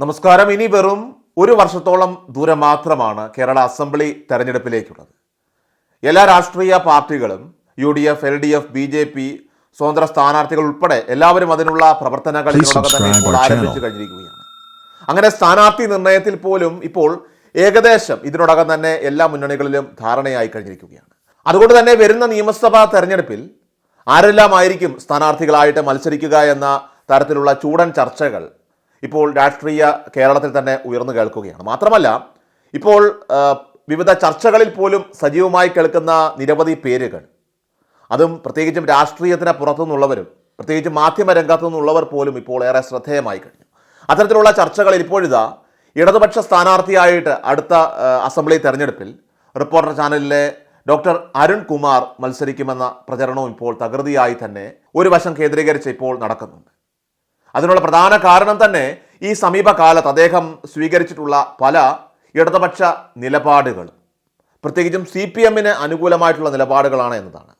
നമസ്കാരം. ഇനി വെറും ഒരു വർഷത്തോളം ദൂരം മാത്രമാണ് കേരള അസംബ്ലി തെരഞ്ഞെടുപ്പിലേക്കുള്ളത്. എല്ലാ രാഷ്ട്രീയ പാർട്ടികളും U D F L D F B J P സ്വതന്ത്ര സ്ഥാനാർത്ഥികൾ ഉൾപ്പെടെ എല്ലാവരും അതിനുള്ള പ്രവർത്തനങ്ങൾ ഇപ്പോൾ ആരംഭിച്ചു കഴിഞ്ഞിരിക്കുകയാണ്. അങ്ങനെ സ്ഥാനാർത്ഥി നിർണയത്തിൽ പോലും ഇപ്പോൾ ഏകദേശം ഇതിനോടകം തന്നെ എല്ലാ മുന്നണികളിലും ധാരണയായി കഴിഞ്ഞിരിക്കുകയാണ്. അതുകൊണ്ട് തന്നെ വരുന്ന നിയമസഭാ തെരഞ്ഞെടുപ്പിൽ ആരെല്ലാമായിരിക്കും സ്ഥാനാർത്ഥികളായിട്ട് മത്സരിക്കുക എന്ന തരത്തിലുള്ള ചൂടൻ ചർച്ചകൾ ഇപ്പോൾ രാഷ്ട്രീയ കേരളത്തിൽ തന്നെ ഉയർന്നു കേൾക്കുകയാണ്. മാത്രമല്ല ഇപ്പോൾ വിവിധ ചർച്ചകളിൽ പോലും സജീവമായി കേൾക്കുന്ന നിരവധി പേരുകൾ. അതും പ്രത്യേകിച്ചും രാഷ്ട്രീയത്തിന് പുറത്തുനിന്നുള്ളവരും പ്രത്യേകിച്ച് മാധ്യമ രംഗത്തു നിന്നുള്ളവർ പോലും ഇപ്പോൾ ഏറെ ശ്രദ്ധേയമായി കഴിഞ്ഞു. അത്തരത്തിലുള്ള ചർച്ചകൾ ഇപ്പോഴിതാ ഇടതുപക്ഷ സ്ഥാനാർത്ഥിയായിട്ട് അടുത്ത അസംബ്ലി തെരഞ്ഞെടുപ്പിൽ റിപ്പോർട്ടർ ചാനലിലെ ഡോക്ടർ അരുൺ കുമാർ മത്സരിക്കുമെന്ന പ്രചരണവും ഇപ്പോൾ തകൃതിയായി തന്നെ ഒരു വശം കേന്ദ്രീകരിച്ച് ഇപ്പോൾ നടക്കുന്നുണ്ട്. അതിനുള്ള പ്രധാന കാരണം തന്നെ ഈ സമീപകാലത്ത് അദ്ദേഹം സ്വീകരിച്ചിട്ടുള്ള പല ഇടതുപക്ഷ നിലപാടുകൾ. പ്രത്യേകിച്ചും സി പി എമ്മിന് അനുകൂലമായിട്ടുള്ള നിലപാടുകളാണ് എന്നതാണ്.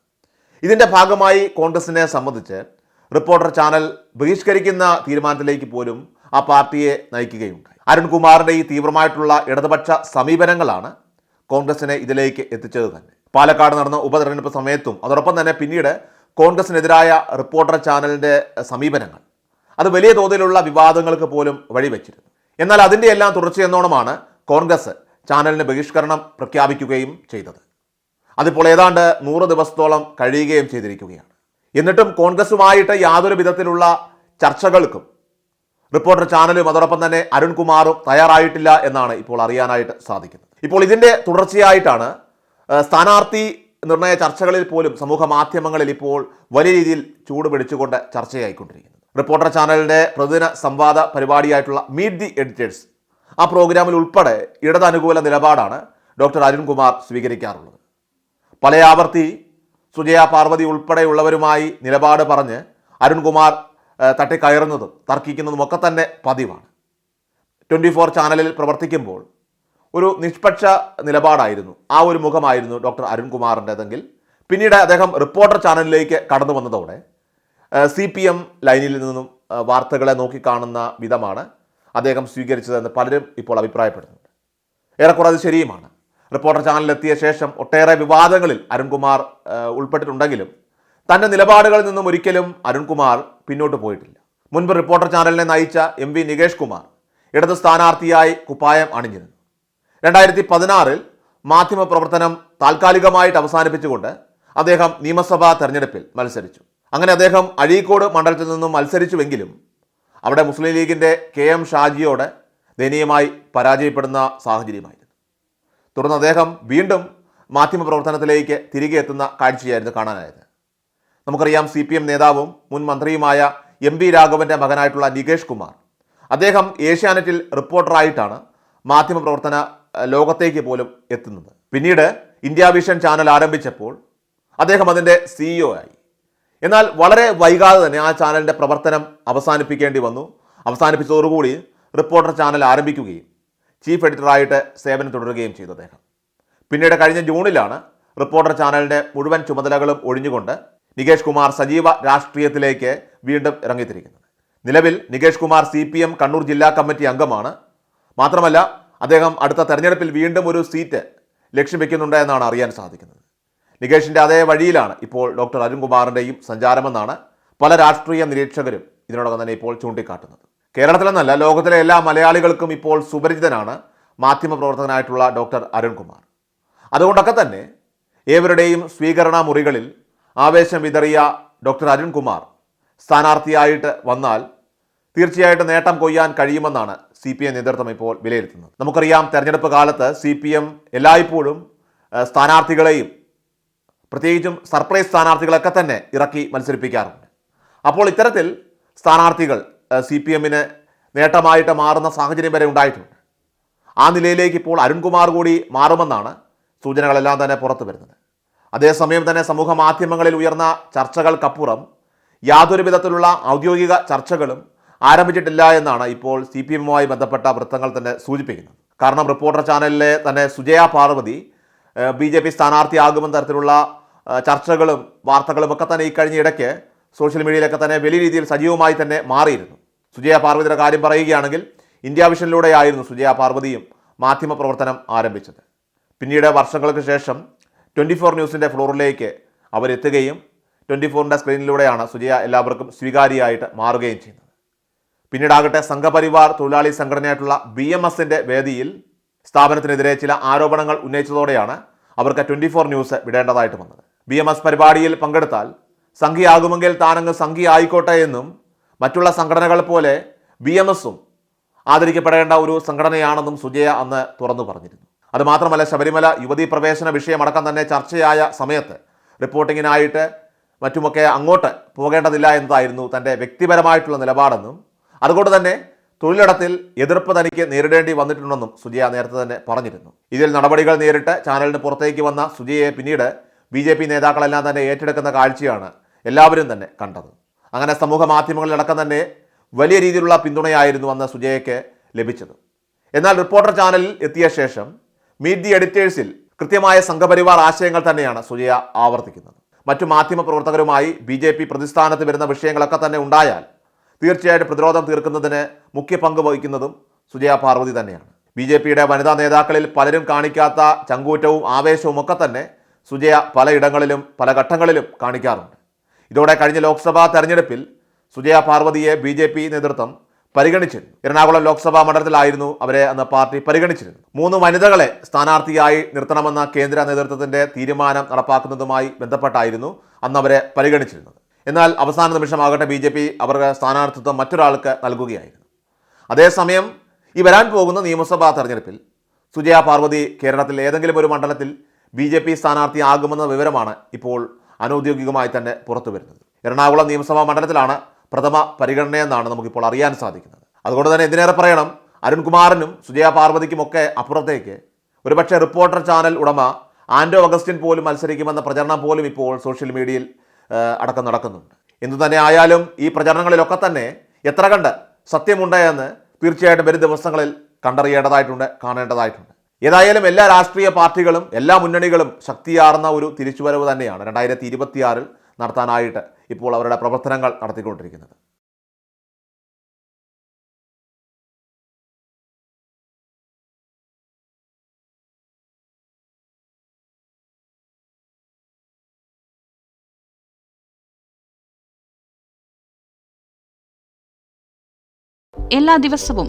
ഇതിന്റെ ഭാഗമായി കോൺഗ്രസിനെ സംബന്ധിച്ച് റിപ്പോർട്ടർ ചാനൽ ബഹിഷ്കരിക്കുന്ന തീരുമാനത്തിലേക്ക് പോലും ആ പാർട്ടിയെ നയിക്കുകയുണ്ടായി. അരുൺകുമാറിന്റെ ഈ തീവ്രമായിട്ടുള്ള ഇടതുപക്ഷ സമീപനങ്ങളാണ് കോൺഗ്രസിനെ ഇതിലേക്ക് എത്തിച്ചത് തന്നെ. പാലക്കാട് നടന്ന ഉപതെരഞ്ഞെടുപ്പ് സമയത്തും അതോടൊപ്പം തന്നെ പിന്നീട് കോൺഗ്രസിനെതിരായ റിപ്പോർട്ടർ ചാനലിന്റെ സമീപനങ്ങൾ. അത് വലിയ തോതിലുള്ള വിവാദങ്ങൾക്ക് പോലും വഴിവെച്ചിരുന്നു. എന്നാൽ അതിന്റെ എല്ലാം തുടർച്ചയെന്നോണമാണ് കോൺഗ്രസ് ചാനലിന് ബഹിഷ്കരണം പ്രഖ്യാപിക്കുകയും ചെയ്തത്. അതിപ്പോൾ ഏതാണ്ട് നൂറ് ദിവസത്തോളം കഴിയുകയും ചെയ്തിരിക്കുകയാണ്. എന്നിട്ടും കോൺഗ്രസുമായിട്ട് യാതൊരു വിധത്തിലുള്ള ചർച്ചകൾക്കും റിപ്പോർട്ടർ ചാനലും അതോടൊപ്പം തന്നെ അരുൺകുമാറും തയ്യാറായിട്ടില്ല എന്നാണ് ഇപ്പോൾ അറിയാനായിട്ട് സാധിക്കുന്നത്. ഇപ്പോൾ ഇതിന്റെ തുടർച്ചയായിട്ടാണ് സ്ഥാനാർത്ഥി നിർണയ ചർച്ചകളിൽ പോലും സമൂഹ മാധ്യമങ്ങളിൽ ഇപ്പോൾ വലിയ രീതിയിൽ ചൂട് പിടിച്ചുകൊണ്ട് ചർച്ചയായിക്കൊണ്ടിരിക്കുന്നത്. റിപ്പോർട്ടർ ചാനലിന്റെ പ്രതിദിന സംവാദ പരിപാടിയായിട്ടുള്ള മീറ്റ് ദി എഡിറ്റേഴ്സ് ആ പ്രോഗ്രാമിൽ ഉൾപ്പെടെ ഇടതനുകൂല നിലപാടാണ് ഡോക്ടർ അരുൺകുമാർ സ്വീകരിക്കാറുള്ളത്. പല ആവർത്തി സുജയ പാർവതി ഉൾപ്പെടെയുള്ളവരുമായി നിലപാട് പറഞ്ഞ് അരുൺകുമാർ തട്ടിക്കയറുന്നതും തർക്കിക്കുന്നതും ഒക്കെ തന്നെ പതിവാണ്. ട്വന്റി ഫോർ ചാനലിൽ പ്രവർത്തിക്കുമ്പോൾ ഒരു നിഷ്പക്ഷ നിലപാടായിരുന്നു. ആ ഒരു മുഖമായിരുന്നു ഡോക്ടർ അരുൺകുമാറിന്റെതെങ്കിൽ പിന്നീട് അദ്ദേഹം റിപ്പോർട്ടർ ചാനലിലേക്ക് കടന്നു വന്നതോടെ സി പി എം ലൈനിൽ നിന്നും വാർത്തകളെ നോക്കിക്കാണുന്ന വിധമാണ് അദ്ദേഹം സ്വീകരിച്ചതെന്ന് പലരും ഇപ്പോൾ അഭിപ്രായപ്പെടുന്നുണ്ട്. ഏറെക്കുറെ അത് ശരിയുമാണ്. റിപ്പോർട്ടർ ചാനലിലെത്തിയ ശേഷം ഒട്ടേറെ വിവാദങ്ങളിൽ അരുൺകുമാർ ഉൾപ്പെട്ടിട്ടുണ്ടെങ്കിലും തന്റെ നിലപാടുകളിൽ നിന്നും ഒരിക്കലും അരുൺകുമാർ പിന്നോട്ട് പോയിട്ടില്ല. മുൻപ് റിപ്പോർട്ടർ ചാനലിനെ നയിച്ച എം വി നികേഷ് കുമാർ ഇടത് സ്ഥാനാർത്ഥിയായി കുപ്പായം അണിഞ്ഞിരുന്നു. രണ്ടായിരത്തി പതിനാറിൽ മാധ്യമപ്രവർത്തനം താൽക്കാലികമായിട്ട് അവസാനിപ്പിച്ചുകൊണ്ട് അദ്ദേഹം നിയമസഭാ തെരഞ്ഞെടുപ്പിൽ മത്സരിച്ചു. അങ്ങനെ അദ്ദേഹം അഴീക്കോട് മണ്ഡലത്തിൽ നിന്നും മത്സരിച്ചുവെങ്കിലും അവിടെ മുസ്ലിം ലീഗിന്റെ കെ എം ഷാജിയോട് ദയനീയമായി പരാജയപ്പെടുന്ന സാഹചര്യമായിരുന്നു. തുടർന്ന് അദ്ദേഹം വീണ്ടും മാധ്യമപ്രവർത്തനത്തിലേക്ക് തിരികെ എത്തുന്ന കാഴ്ചയായിരുന്നു കാണാനായത്. നമുക്കറിയാം സി പി എം നേതാവും മുൻ മന്ത്രിയുമായ എം പി രാഘവന്റെ മകനായിട്ടുള്ള നികേഷ് കുമാർ അദ്ദേഹം ഏഷ്യാനെറ്റിൽ റിപ്പോർട്ടറായിട്ടാണ് മാധ്യമപ്രവർത്തന ലോകത്തേക്ക് പോലും എത്തുന്നത്. പിന്നീട് ഇന്ത്യ വിഷൻ ചാനൽ ആരംഭിച്ചപ്പോൾ അദ്ദേഹം അതിന്റെ സിഇഒ ആയി. എന്നാൽ വളരെ വൈകാതെ തന്നെ ആ ചാനലിന്റെ പ്രവർത്തനം അവസാനിപ്പിക്കേണ്ടി വന്നു. അവസാനിപ്പിച്ചതോടുകൂടി റിപ്പോർട്ടർ ചാനൽ ആരംഭിക്കുകയും ചീഫ് എഡിറ്ററായിട്ട് സേവനം തുടരുകയും ചെയ്തു അദ്ദേഹം. പിന്നീട് കഴിഞ്ഞ ജൂണിലാണ് റിപ്പോർട്ടർ ചാനലിന്റെ മുഴുവൻ ചുമതലകളും ഒഴിഞ്ഞുകൊണ്ട് നികേഷ് കുമാർ സജീവ രാഷ്ട്രീയത്തിലേക്ക് വീണ്ടും ഇറങ്ങിത്തിരിക്കുന്നത്. നിലവിൽ Nikesh Kumar C P M Kannur ജില്ലാ കമ്മിറ്റി അംഗമാണ്. മാത്രമല്ല അദ്ദേഹം അടുത്ത തെരഞ്ഞെടുപ്പിൽ വീണ്ടും ഒരു സീറ്റ് ലക്ഷ്യം വെക്കുന്നുണ്ട് എന്നാണ് അറിയാൻ സാധിക്കുന്നത്. നികേഷിന്റെ അതേ വഴിയിലാണ് ഇപ്പോൾ ഡോക്ടർ അരുൺകുമാറിന്റെയും സഞ്ചാരമെന്നാണ് പല രാഷ്ട്രീയ നിരീക്ഷകരും ഇതിനോടകം തന്നെ ഇപ്പോൾ ചൂണ്ടിക്കാട്ടുന്നത്. കേരളത്തിലെന്നല്ല ലോകത്തിലെ എല്ലാ മലയാളികൾക്കും ഇപ്പോൾ സുപരിചിതനാണ് മാധ്യമപ്രവർത്തകനായിട്ടുള്ള ഡോക്ടർ അരുൺകുമാർ. അതുകൊണ്ടൊക്കെ തന്നെ ഏവരുടെയും സ്വീകരണ മുറികളിൽ ആവേശം വിതറിയ ഡോക്ടർ അരുൺകുമാർ സ്ഥാനാർത്ഥിയായിട്ട് വന്നാൽ തീർച്ചയായിട്ടും നേട്ടം കൊയ്യാൻ കഴിയുമെന്നാണ് സി പി എം നേതൃത്വം ഇപ്പോൾ വിലയിരുത്തുന്നത്. നമുക്കറിയാം തെരഞ്ഞെടുപ്പ് കാലത്ത് സി പി എം എല്ലായ്പ്പോഴും സ്ഥാനാർത്ഥികളെയും പ്രത്യേകിച്ചും സർപ്രൈസ് സ്ഥാനാർത്ഥികളൊക്കെ തന്നെ ഇറക്കി മത്സരിപ്പിക്കാറുണ്ട്. അപ്പോൾ ഇത്തരത്തിൽ സ്ഥാനാർത്ഥികൾ സി പി എമ്മിന് നേട്ടമായിട്ട് മാറുന്ന സാഹചര്യം വരെ ഉണ്ടായിട്ടുണ്ട്. ആ നിലയിലേക്ക് ഇപ്പോൾ അരുൺകുമാർ കൂടി മാറുമെന്നാണ് സൂചനകളെല്ലാം തന്നെ പുറത്തു വരുന്നത്. അതേസമയം തന്നെ സമൂഹ മാധ്യമങ്ങളിൽ ഉയർന്ന ചർച്ചകൾക്കപ്പുറം യാതൊരു വിധത്തിലുള്ള ഔദ്യോഗിക ചർച്ചകളും ആരംഭിച്ചിട്ടില്ല എന്നാണ് ഇപ്പോൾ സി പി എമ്മുമായി ബന്ധപ്പെട്ട വൃത്തങ്ങൾ തന്നെ സൂചിപ്പിക്കുന്നത്. കാരണം റിപ്പോർട്ടർ ചാനലിലെ തന്നെ Sujaya Parvathy B J P സ്ഥാനാർത്ഥിയാകുമെന്ന തരത്തിലുള്ള ചർച്ചകളും വാർത്തകളും ഒക്കെ തന്നെ ഈ കഴിഞ്ഞ ഇടയ്ക്ക് സോഷ്യൽ മീഡിയയിലൊക്കെ തന്നെ വലിയ രീതിയിൽ സജീവമായി തന്നെ മാറിയിരുന്നു. സുജയ പാർവതിയുടെ കാര്യം പറയുകയാണെങ്കിൽ ഇന്ത്യ വിഷനിലൂടെയായിരുന്നു സുജയ പാർവതിയും മാധ്യമ പ്രവർത്തനം ആരംഭിച്ചത്. പിന്നീട് വർഷങ്ങൾക്ക് ശേഷം ട്വന്റി ഫോർ ന്യൂസിന്റെ ഫ്ലോറിലേക്ക് അവരെത്തുകയും ട്വന്റി ഫോറിന്റെ സ്ക്രീനിലൂടെയാണ് സുജയ എല്ലാവർക്കും സ്വീകാര്യമായിട്ട് മാറുകയും ചെയ്യുന്നത് പിന്നീടാകട്ടെ സംഘപരിവാർ തൊഴിലാളി സംഘടനയായിട്ടുള്ള ബി എം എസിന്റെ വേദിയിൽ സ്ഥാപനത്തിനെതിരെ ചില ആരോപണങ്ങൾ ഉന്നയിച്ചതോടെയാണ് അവർക്ക് ട്വന്റി ഫോർ ന്യൂസ് വിടേണ്ടതായിട്ട് വന്നത്. ബി എം എസ് പരിപാടിയിൽ പങ്കെടുത്താൽ സംഘിയാകുമെങ്കിൽ താനങ്ങ് സംഘി ആയിക്കോട്ടെ എന്നും മറ്റുള്ള സംഘടനകൾ പോലെ ബി എം എസും ആദരിക്കപ്പെടേണ്ട ഒരു സംഘടനയാണെന്നും സുജയ അന്ന് തുറന്നു പറഞ്ഞിരുന്നു. അതുമാത്രമല്ല ശബരിമല യുവതീ പ്രവേശന വിഷയമടക്കം തന്നെ ചർച്ചയായ സമയത്ത് റിപ്പോർട്ടിങ്ങിനായിട്ട് മറ്റുമൊക്കെ അങ്ങോട്ട് പോകേണ്ടതില്ല എന്നതായിരുന്നു തന്റെ വ്യക്തിപരമായിട്ടുള്ള നിലപാടെന്നും അതുകൊണ്ട് തന്നെ തൊഴിലിടത്തിൽ എതിർപ്പ് തനിക്ക് നേരിടേണ്ടി വന്നിട്ടുണ്ടെന്നും സുജയ നേരത്തെ തന്നെ പറഞ്ഞിരുന്നു. ഇതിൽ നടപടികൾ നേരിട്ട് ചാനലിന് പുറത്തേക്ക് വന്ന സുജയെ പിന്നീട് ബി ജെ പി നേതാക്കളെല്ലാം തന്നെ ഏറ്റെടുക്കുന്ന കാഴ്ചയാണ് എല്ലാവരും തന്നെ കണ്ടത്. അങ്ങനെ സമൂഹ മാധ്യമങ്ങളിലടക്കം തന്നെ വലിയ രീതിയിലുള്ള പിന്തുണയായിരുന്നു അന്ന് സുജയയ്ക്ക് ലഭിച്ചത്. എന്നാൽ റിപ്പോർട്ടർ ചാനലിൽ എത്തിയ ശേഷം മീറ്റ് ദി എഡിറ്റേഴ്സിൽ കൃത്യമായ സംഘപരിവാർ ആശയങ്ങൾ തന്നെയാണ് സുജയ ആവർത്തിക്കുന്നത്. മറ്റു മാധ്യമ പ്രവർത്തകരുമായി ബി ജെ പി പ്രതിസ്ഥാനത്ത് വരുന്ന വിഷയങ്ങളൊക്കെ തന്നെ ഉണ്ടായാൽ തീർച്ചയായിട്ടും പ്രതിരോധം തീർക്കുന്നതിന് മുഖ്യ പങ്ക് വഹിക്കുന്നതും സുജയ പാർവതി തന്നെയാണ്. ബി ജെ പിയുടെ വനിതാ നേതാക്കളിൽ പലരും കാണിക്കാത്ത ചങ്കൂറ്റവും ആവേശവും ഒക്കെ തന്നെ സുജയ പലയിടങ്ങളിലും പല ഘട്ടങ്ങളിലും കാണിക്കാറുണ്ട്. ഇതോടെ കഴിഞ്ഞ ലോക്സഭാ തെരഞ്ഞെടുപ്പിൽ സുജയ പാർവതിയെ ബി ജെ പി നേതൃത്വം പരിഗണിച്ചിരുന്നു. എറണാകുളം ലോക്സഭാ മണ്ഡലത്തിലായിരുന്നു അവരെ അന്ന് പാർട്ടി പരിഗണിച്ചിരുന്നു മൂന്ന് വനിതകളെ സ്ഥാനാർത്ഥിയായി നിർത്തണമെന്ന കേന്ദ്ര നേതൃത്വത്തിന്റെ തീരുമാനം നടപ്പാക്കുന്നതുമായി ബന്ധപ്പെട്ടായിരുന്നു അന്ന് അവരെ പരിഗണിച്ചിരുന്നത്. എന്നാൽ അവസാന നിമിഷമാകട്ടെ ബി ജെ പി അവരുടെ സ്ഥാനാർത്ഥിത്വം മറ്റൊരാൾക്ക് നൽകുകയായിരുന്നു. അതേസമയം ഈ വരാൻ പോകുന്ന നിയമസഭാ തെരഞ്ഞെടുപ്പിൽ സുജയ പാർവതി കേരളത്തിൽ ഏതെങ്കിലും ഒരു മണ്ഡലത്തിൽ ബി ജെ പി സ്ഥാനാർത്ഥിയാകുമെന്ന വിവരമാണ് ഇപ്പോൾ അനൗദ്യോഗികമായി തന്നെ പുറത്തു വരുന്നത്. എറണാകുളം നിയമസഭാ മണ്ഡലത്തിലാണ് പ്രഥമ പരിഗണനയെന്നാണ് നമുക്കിപ്പോൾ അറിയാൻ സാധിക്കുന്നത്. അതുകൊണ്ട് തന്നെ എന്തിനേറെ പറയണം അരുൺകുമാറിനും സുജയ പാർവതിക്കുമൊക്കെ അപ്പുറത്തേക്ക്. ഒരുപക്ഷെ റിപ്പോർട്ടർ ചാനൽ ഉടമ ആൻഡോ അഗസ്റ്റിൻ പോലും മത്സരിക്കുമെന്ന പ്രചരണം പോലും ഇപ്പോൾ സോഷ്യൽ മീഡിയയിൽ അടക്കം നടക്കുന്നുണ്ട്. എന്തു തന്നെ ആയാലും ഈ പ്രചരണങ്ങളിലൊക്കെ തന്നെ എത്ര കണ്ട് സത്യമുണ്ട് എന്ന് തീർച്ചയായിട്ടും വരും ദിവസങ്ങളിൽ കണ്ടറിയേണ്ടതായിട്ടുണ്ട് കാണേണ്ടതായിട്ടുണ്ട്. ഏതായാലും എല്ലാ രാഷ്ട്രീയ പാർട്ടികളും എല്ലാ മുന്നണികളും ശക്തിയാർന്ന ഒരു തിരിച്ചുവരവ് തന്നെയാണ് രണ്ടായിരത്തി ഇരുപത്തിയാറിൽ നടത്താനായിട്ട് ഇപ്പോൾ അവരുടെ പ്രവർത്തനങ്ങൾ നടത്തിക്കൊണ്ടിരിക്കുന്നത്. എല്ലാ ദിവസവും